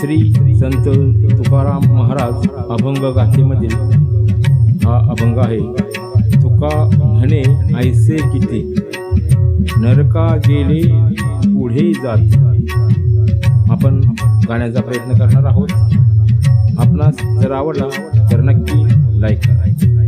श्री संत तुकाराम महाराज अभंग गाथेमधील हा अभंग आहे. तुका म्हणे ऐसे किती? नरका गेले पुढे जात. आपण गाण्याचा प्रयत्न करणार आहोत. आपणास जर आवडला तर नक्की लाईक करायचं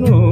ಏನು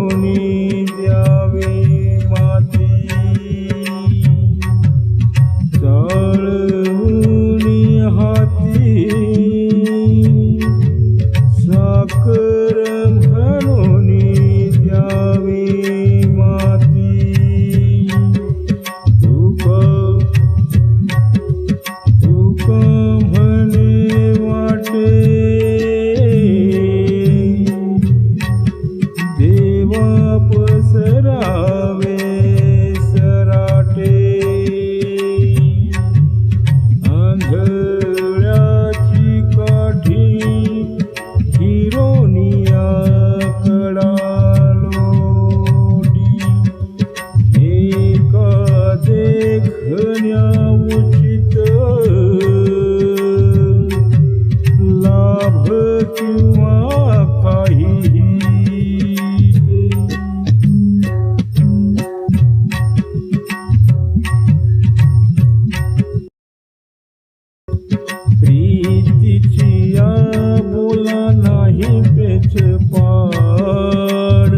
वाड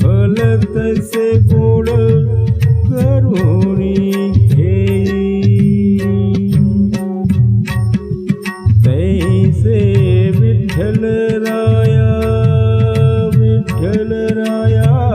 भल तसे गोड करुणी तैसे विठ्ठल राया विठ्ठल राया.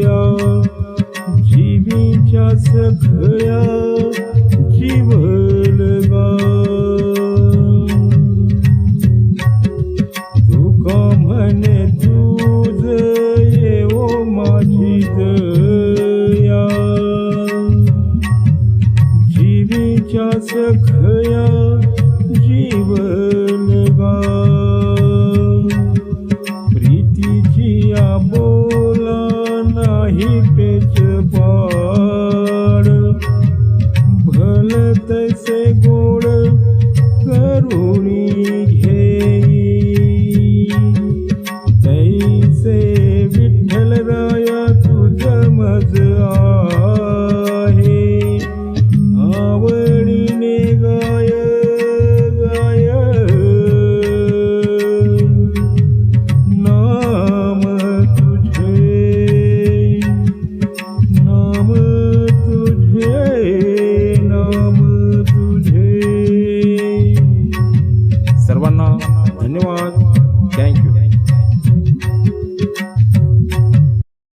या जीवीच्या सखया जीव পেয়েছে